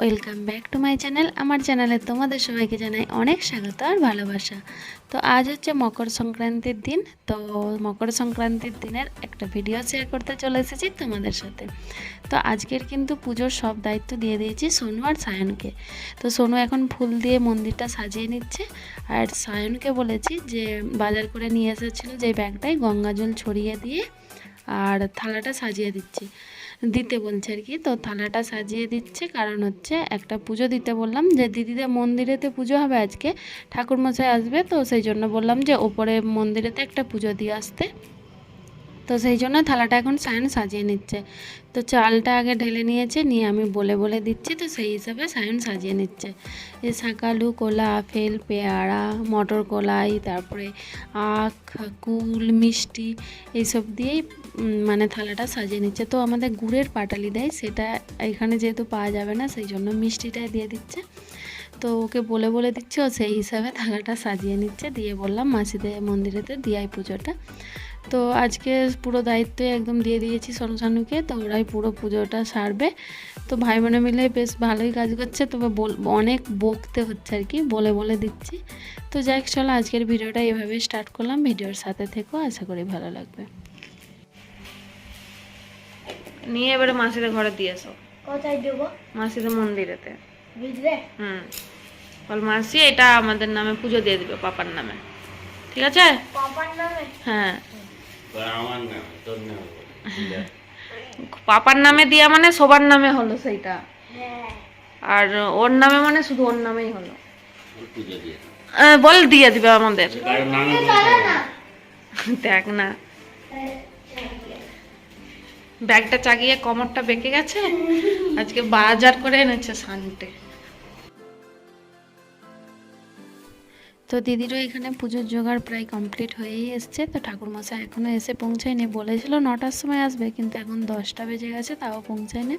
Welcome back to my channel আমার চ্যানেলে তোমাদের সবাইকে জানাই অনেক স্বাগত আর ভালোবাসা। তো আজ হচ্ছে মকর সংক্রান্তির দিন। তো মকর সংক্রান্তির দিনের একটা ভিডিও শেয়ার করতে চলে এসেছি তোমাদের সাথে। তো আজকের কিন্তু পুজোর সব দায়িত্ব দিয়ে দিয়েছি সোনু আর সায়নকে। তো সোনু এখন ফুল দিয়ে মন্দিরটা সাজিয়ে নিচ্ছে। আর সায়নকে বলেছি যে বাজার করে নিয়ে এসেছিল যে ব্যাগটায় গঙ্গা জল ছড়িয়ে দিয়ে আর থালাটা সাজিয়ে দিচ্ছি। দিতে বলছে আর কি, তো থালাটা সাজিয়ে দিচ্ছে। কারণ হচ্ছে একটা পুজো দিতে বললাম যে, দিদিদের মন্দিরেতে পুজো হবে আজকে। ঠাকুরমশাই আসবে, তো সেই জন্য বললাম যে, ওপরে মন্দিরেতে একটা পুজো দিয়ে আসতে। তো সেই জন্য থালাটা এখন সায়ন সাজিয়ে নিচ্ছে। তো চালটা আগে ঢেলে নিয়েছে, নিয়ে আমি বলে বলে দিচ্ছি, তো সেই হিসাবে সায়ন সাজিয়ে নিচ্ছে। এই শাঁকালু কলা, আপেল, পেয়ারা, মটর কলাই, তারপরে আখ, কুল, মিষ্টি, এইসব দিয়েই মানে থালাটা সাজিয়ে নিচ্ছে। তো আমাদের গুড়ের পাটালি দেয়, সেটা এখানে যেহেতু পাওয়া যাবে না, সেই জন্য মিষ্টিটাই দিয়ে দিচ্ছে। তো ওকে বলে বলে দিচ্ছে, ও সেই হিসাবে থালাটা সাজিয়ে নিচ্ছে। দিয়ে বললাম, মাসিদের মন্দিরেতে দিয়াই পুজোটা। তো আজকে পুরো দায়িত্বই একদম দিয়ে দিয়েছি সোনু সানুকে তো ওরাই পুরো পুজোটা সারবে। তো ভাই বোনে মিলে বেশ ভালোই কাজ করছে তবে বল অনেক বকতে হচ্ছে আর কি বলে বলে দিচ্ছি। তো যাই হোক চলো আজকের ভিডিওটা এভাবে স্টার্ট করলাম ভিডিওর সাথে থেকেও আশা করি ভালো লাগবে। নিয়ে এবারে মাসিদের ঘরে দিয়ে এসো। কোথায় দেবো? মাসিদের মন্দিরেতে। বুঝলে? হুম। বল মাসি এটা আমাদের নামে পুজো দিয়ে দিবে পাপার নামে। ঠিক আছে? পাপার নামে? হ্যাঁ। আমার নাম তোর নাম পাপার নামে দিয়া মানে সবার নামে হলো সেইটা। হ্যাঁ। আর ওর নামে মানে শুধু ওর নামেই হলো। বল দিয়ে দিবে আমাদের। দেখ না। ব্যাগটা চাগিয়ে কমরটা বেঁকে গেছে? আজকে বাজার করে এনেছে সানটে। তো দিদিরও এখানে পুজোর জোগাড় প্রায় কমপ্লিট হয়েই এসছে। তো ঠাকুরমশাই এখনও এসে পৌঁছায়নি। বলেছিল নটার সময় আসবে, কিন্তু এখন দশটা বেজে গেছে, তাও পৌঁছায়নি।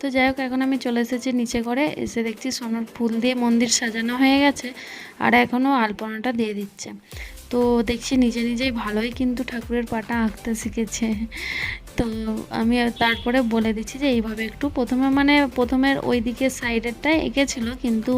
তো যাই হোক, এখন আমি চলে এসেছি নিচে করে। এসে দেখছি সোনার ফুল দিয়ে মন্দির সাজানো হয়ে গেছে আর এখনও আলপনাটা দিয়ে দিচ্ছে। তো দেখছি নিজে নিজেই ভালোই কিন্তু ঠাকুরের পাটা আঁকতে শিখেছে। তো আমি তারপরে বলে দিচ্ছি যে এইভাবে একটু প্রথমে মানে প্রথমের ওই দিকের সাইডেরটা এঁকেছিল কিন্তু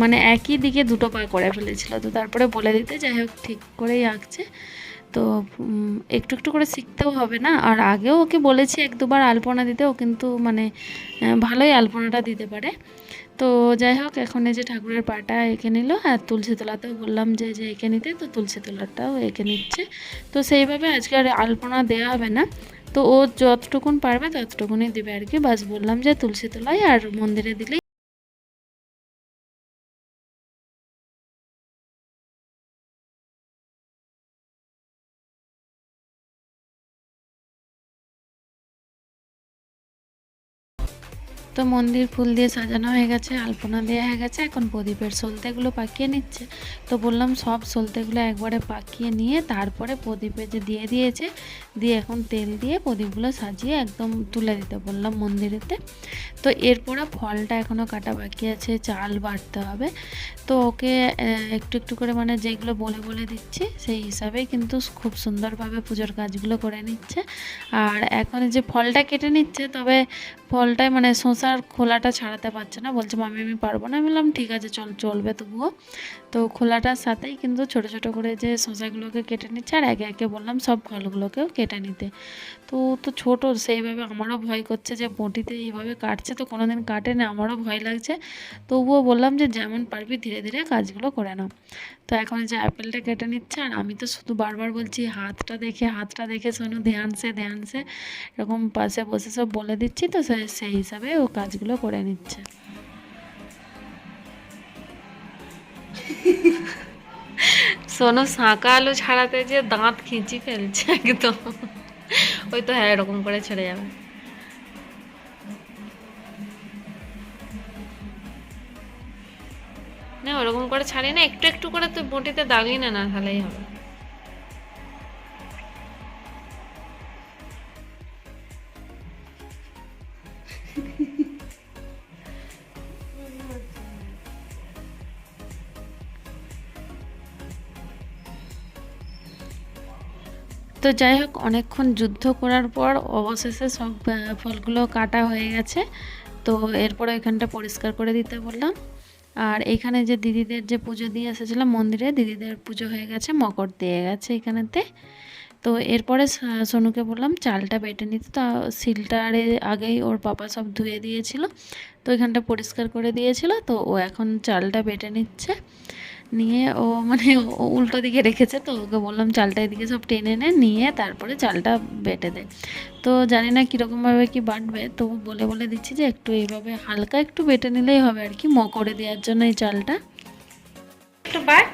মানে একই দিকে দুটো পা করে ফেলেছিল। তো তারপরে বলে দিতে যাই হোক ঠিক করেই আঁকছে। তো একটু একটু করে শিখতেও হবে না। আর আগেও ওকে বলেছি এক দুবার আলপনা দিতে, ও কিন্তু মানে ভালোই আলপনাটা দিতে পারে। তো যাই হোক, এখন এই যে ঠাকুরের পাটা এঁকে নিল। আর তুলসী তোলাতেও বললাম যে যে এঁকে নিতে, তো তুলসী তোলাটাও এঁকে নিচ্ছে। তো সেইভাবে আজকে আর আলপনা দেওয়া হবে না। তো ও যতটুকুন পারবে ততটুকুনই দেবে আর কি। বাস বললাম যে তুলসী তলায় আর মন্দিরে দিলেই তো মন্দির ফুল দিয়ে সাজানো হয়ে গেছে, আলপনা দেওয়া হয়ে গেছে, এখন প্রদীপের সলতেগুলো পাকিয়ে নিচ্ছে। তো বললাম, সব সলতেগুলো একবারে পাকিয়ে নিয়ে তারপরে প্রদীপে যে দিয়ে দিয়েছে, দিয়ে এখন তেল দিয়ে প্রদীপগুলো সাজিয়ে একদম তুলে দিতে বললাম মন্দিরেতে। তো এরপরে ফলটা এখনও কাটা বাকি আছে, চাল বাটতে হবে। তো ওকে একটু একটু করে মানে যেগুলো বলে বলে দিচ্ছি, সেই হিসাবেই কিন্তু খুব সুন্দরভাবে পুজোর কাজগুলো করে নিচ্ছে। আর এখন যে ফলটা কেটে নিচ্ছে, তবে ফলটায় মানে শসার খোলাটা ছাড়াতে পারছে না। বলছে, মামি, আমি পারব না। বললাম, ঠিক আছে, চল, চলবে তবুও। তো খোলাটার সাথেই কিন্তু ছোট ছোট করে যে শসাগুলোকে কেটে নিচ্ছে, আর একে একে বললাম, সব ফলগুলোকেও কেটে নিতে। তো তো ছোটো, সেইভাবে আমারও ভয় করছে যে বটিতে এইভাবে কাটছে তো কোনো দিন কাটে না, আমারও ভয় লাগছে। তবুও বললাম যে, যেমন পারবি, ধীরে ধীরে কাজগুলো করে নাও। তো এখন যে অ্যাপেলটা কেটে নিচ্ছে, আর আমি তো শুধু বারবার বলছি, হাতটা দেখে হাতটা দেখে শোনো ধ্যান সে ধ্যান সে এরকম পাশে বসে সব বলে দিচ্ছি তো সেই হিসাবে ও কাজগুলো করে নিচ্ছে। শোনো শাঁকা আলু ছাড়াতে যে দাঁত খিঁচি ফেলছে একদম। ওই তো হ্যাঁ এরকম করে ছেড়ে যাবে। না, ওরকম করে ছাড়ি না, একটু একটু করে তুই বটিতে দাগিয়ে না না তাহলেই হবে। তো যাই হোক, অনেকক্ষণ যুদ্ধ করার পর অবশেষে সব ফলগুলো কাটা হয়ে গেছে। তো এরপরে এখানটা পরিষ্কার করে দিতে বললাম। আর এখানে যে দিদিদের যে পুজো দিয়ে এসেছিলাম মন্দিরে, দিদিদের পুজো হয়ে গেছে, মকর দিয়ে গেছে এখানেতে। তো এরপরে সোনুকে বললাম, চালটা বেটে নিতে। তো সিলটারে আগেই ওর পাপা সব ধুয়ে দিয়েছিল। তো এখানটা পরিষ্কার করে দিয়েছিল। তো ও এখন চালটা বেটে নিচ্ছে। নিয়ে ও মানে ও উল্টো দিকে রেখেছে তো ওকে বললাম চালটা এদিকে সব টেনে নে নিয়ে তারপরে চালটা বেটে দেয় তো জানি না কীরকমভাবে কি বাটবে তো বলে বলে দিচ্ছি যে একটু এইভাবে হালকা একটু বেটে নিলেই হবে আর কি ম করে দেওয়ার জন্য এই চালটা। একটু বাট।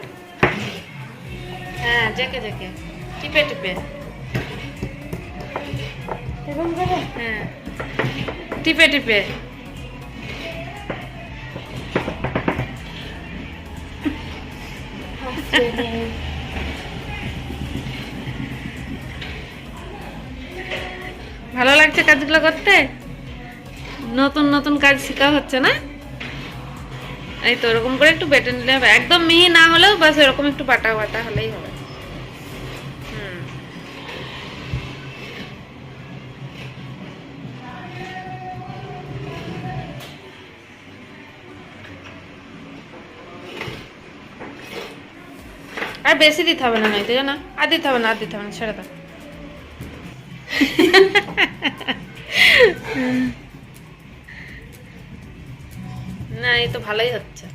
হ্যাঁ জেকে জেকে। টিপে টিপে। হ্যাঁ। টিপে টিপে। ভালো লাগছে কাজগুলো করতে? নতুন নতুন কাজ শেখা হচ্ছে না? এই তো, ওরকম করে একটু বেটে নিলে হবে। একদম মিহি না হলেও বাস এরকম একটু বাটা বাটা হলেই হবে। বেশি দিতে হবে না নয়তো জানা আর দিতে হবে না আর দিতে হবে না ছেড়ে দাও। না এই তো ভালোই হচ্ছে।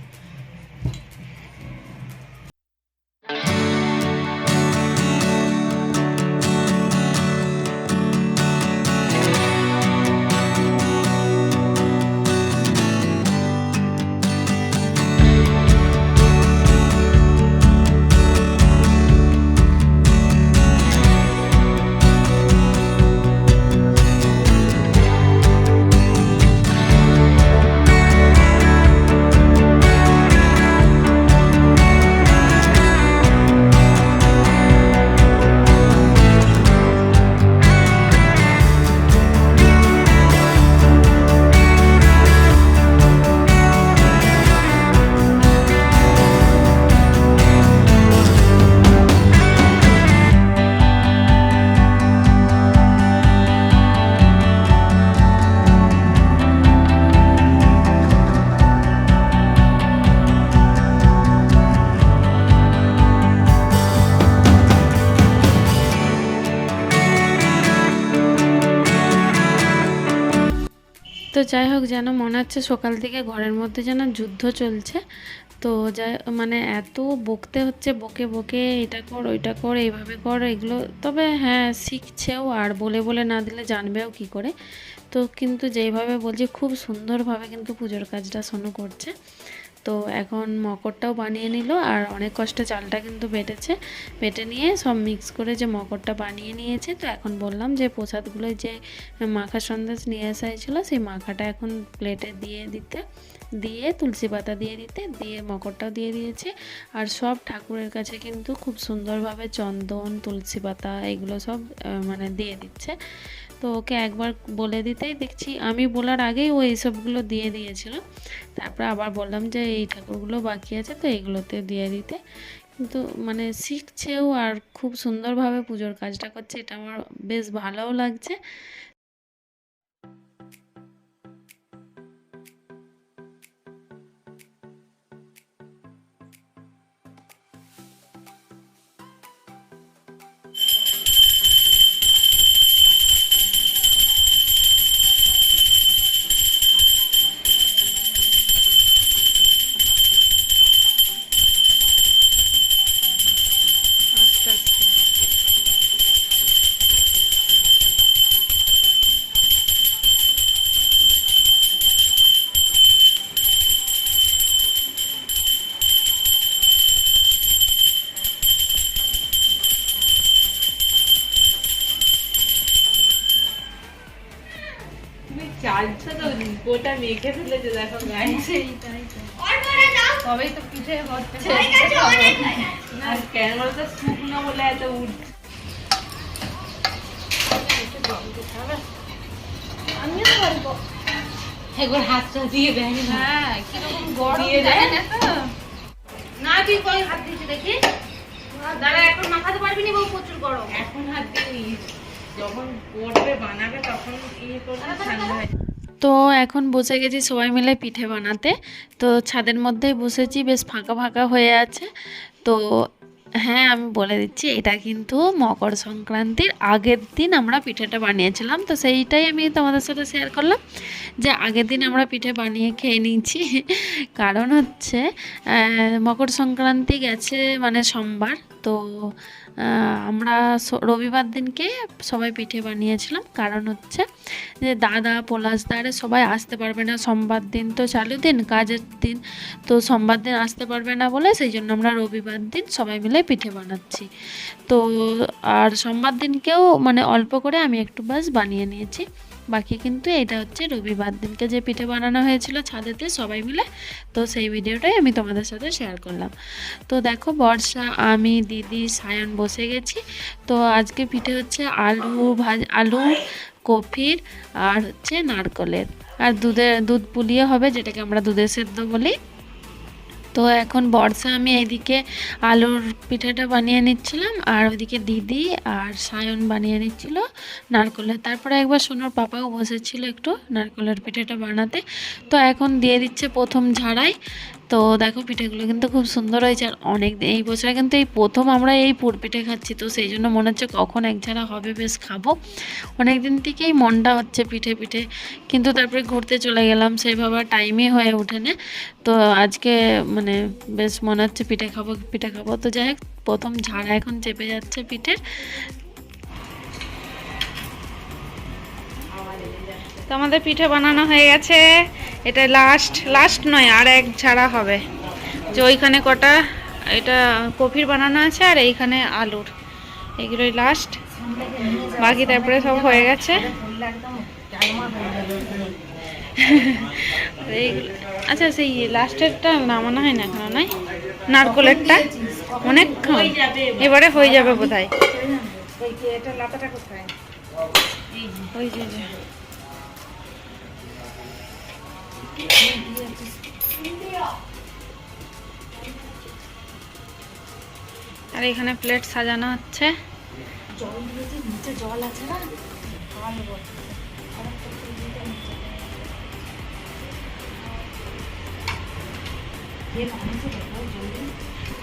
যাই হোক, যেন মনে হচ্ছে সকাল থেকে ঘরের মধ্যে যেন যুদ্ধ চলছে। তো যাই মানে এত বকতে হচ্ছে, বকে বকে এটা কর, ওইটা কর, এইভাবে কর, এগুলো তবে হ্যাঁ শিখছেও আর বলে বলে না দিলে জানবেও কি করে। তো কিন্তু যেইভাবে বলছি, খুব সুন্দরভাবে কিন্তু পুজোর কাজটা শোনো করছে। তো এখন মকরটাও বানিয়ে নিল আর অনেক কষ্টে চালটা কিন্তু বেটেছে। বেটে নিয়ে সব মিক্স করে যে মকরটা বানিয়ে নিয়েছে, তো এখন বললাম যে প্রসাদগুলো যে মাখা সন্দেশ নিয়ে আসা হয়েছিল, সেই মাখাটা এখন প্লেটে দিয়ে দিতে, দিয়ে তুলসী পাতা দিয়ে দিতে, দিয়ে মকরটাও দিয়ে দিয়েছে। আর সব ঠাকুরের কাছে কিন্তু খুব সুন্দরভাবে চন্দন, তুলসী পাতা এগুলো সব মানে দিয়ে দিচ্ছে। তো ওকে একবার বলে দিতেই দেখছি। আমি বলার আগেই ও এইসবগুলো দিয়ে দিয়েছিল। তারপরে আবার বললাম যে, এই ঠাকুরগুলো বাকি আছে তো এইগুলোতে দিয়ে দিতে। কিন্তু মানে শিখছেও আর খুব সুন্দরভাবে পুজোর কাজটা করছে। এটা আমার বেশ ভালোও লাগছে। গোটা মেখে ফেলেছে দেখো তবেই তো পিঠে হচ্ছে। না কেন বলতো শুকনো বলে এত উঠছে আমিও করব একবার হাতটা দিয়ে দেয়। হ্যাঁ কীরকম গরম দিয়ে না তো? না তুই কই হাত দিচ্ছি দেখি? দাঁড়া এখন মাখাতে পারবি না প্রচুর গরম। এখন হাত দিয়ে যখন করবে বানাবে তখন ইয়ে করবে ঠান্ডা হয়ে। তো এখন বসে গেছি সবাই মিলে পিঠে বানাতে। তো ছাদের মধ্যেই বসেছি, বেশ ফাঁকা ফাঁকা হয়ে আছে। তো হ্যাঁ আমি বলে দিচ্ছি, এটা কিন্তু মকর সংক্রান্তির আগের দিন আমরা পিঠেটা বানিয়েছিলাম। তো সেইটাই আমি তোমাদের সাথে শেয়ার করলাম, যে আগের দিন আমরা পিঠে বানিয়ে খেয়ে নিয়েছি। কারণ হচ্ছে মকর সংক্রান্তি গেছে মানে সোমবার। তো আমরা রবিবার দিনকে সবাই পিঠে বানিয়েছিলাম। কারণ হচ্ছে যে, দাদা পলাশদারে সবাই আসতে পারবে না। সোমবার দিন তো চালু দিন, কাজের দিন। তো সোমবার দিন আসতে পারবে না বলে সেই জন্য আমরা রবিবার দিন সবাই মিলে পিঠে বানাচ্ছি। তো, আর সোমবার দিনকেও মানে অল্প করে আমি একটু বাস বানিয়ে নিয়েছি। বাকি কিন্তু এটা হচ্ছে রবিবার দিনকে যে পিঠে বানানো হয়েছিল ছাদেতে সবাই মিলে, তো সেই ভিডিওটাই আমি তোমাদের সাথে শেয়ার করলাম। তো দেখো বর্ষা, আমি, দিদি, সায়ন বসে গেছি। তো আজকে পিঠে হচ্ছে আলু ভাজ, আলু, কফির আর হচ্ছে নারকলের। আর দুধের দুধ পুলিয়ে হবে, যেটাকে আমরা দুধের সেদ্ধ বলি। তো এখন বর্ষা, আমি এদিকে আলুর পিঠাটা বানিয়ে নিচ্ছিলাম, আর ওইদিকে দিদি আর সায়ন বানিয়ে নিচ্ছিল নারকলের। তারপরে একবার সোনার পাপাও বসেছিল একটু নারকলের পিঠাটা বানাতে। তো এখন দিয়ে দিচ্ছে প্রথম ঝাড়াই তো দেখো পিঠেগুলো কিন্তু খুব সুন্দর হয়েছে আর অনেক এই বছরে কিন্তু এই প্রথম আমরা এই পুর পিঠে খাচ্ছি, তো সেই জন্য মনে হচ্ছে কখন এক ঝাড়া হবে, বেশ খাব। অনেক দিন থেকেই মনটা হচ্ছে পিঠে পিঠে, কিন্তু তারপরে ঘুরতে চলে গেলাম সেইভাবে টাইমই হয়ে ওঠেনে তো আজকে মানে বেশ মনে হচ্ছে পিঠে খাব পিঠে খাব। তো যাই হোক, প্রথম ঝাড়া এখন চেপে যাচ্ছে পিঠের তো আমাদের পিঠে বানানো হয়ে গেছে। এটা লাস্ট লাস্ট নয় আর এক ছাড়া হবে। যে ওইখানে কটা এটা কফির বানানো আছে আর এইখানে আলুর। এগুলোই লাস্ট বাকি তারপরে সব হয়ে গেছে। আচ্ছা সেই লাস্টেরটা নামানো হয় না এখনও নাই? নারকোলেরটা? অনেক এবারে হয়ে যাবে বোধ হয় ওই যে। আর এখানে প্লেট সাজানো হচ্ছে।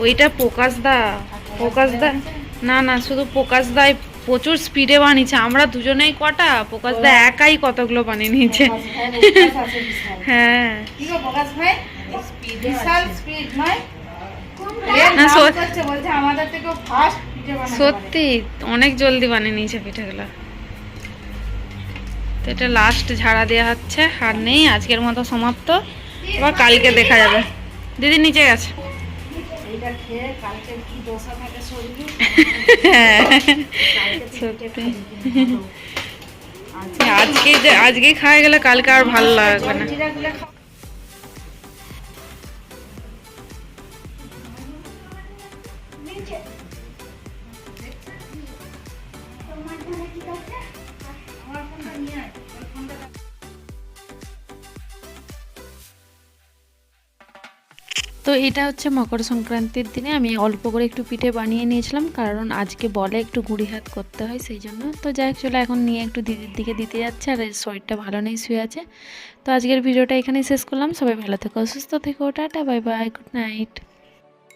ওইটা প্রকাশ দা প্রকাশ দা, না না, শুধু প্রকাশ দাই প্রচুর স্পিডে বানিয়েছে। আমরা দুজনেই কটা? প্রকাশ দা একাই কতগুলো বানিয়ে নিয়েছে। হ্যাঁ। সত্যি অনেক জলদি বানিয়ে নিয়েছে পিঠেগুলো। তো এটা লাস্ট ঝাড়া দেওয়া হচ্ছে আর নেই আজকের মতো সমাপ্ত। আবার কালকে দেখা যাবে। দিদি নিচে গেছে। এইটা খেয়ে কালকে কি দোসা থাকে শরীরে? হ্যাঁ। সত্যি। আজকে আজকে খাওয়া গেলে কালকে আর ভালো লাগবে না। জিরাগুলো খাও। তো এটা হচ্ছে মকর সংক্রান্তির দিনে আমি অল্প করে একটু পিঠে বানিয়ে নিয়েছিলাম, কারণ আজকে বলে একটু গুড়ি হাত করতে হয় সেই জন্য। তো যাই চলো এখন নিয়ে একটু দিদির দিকে দিতে যাচ্ছে, আর শরীরটা ভালো নেই, শুয়ে আছে। তো আজকের ভিডিওটা এখানেই শেষ করলাম, সবাই ভালো থেকো অসুস্থ থেকো, tata, bye bye, good night.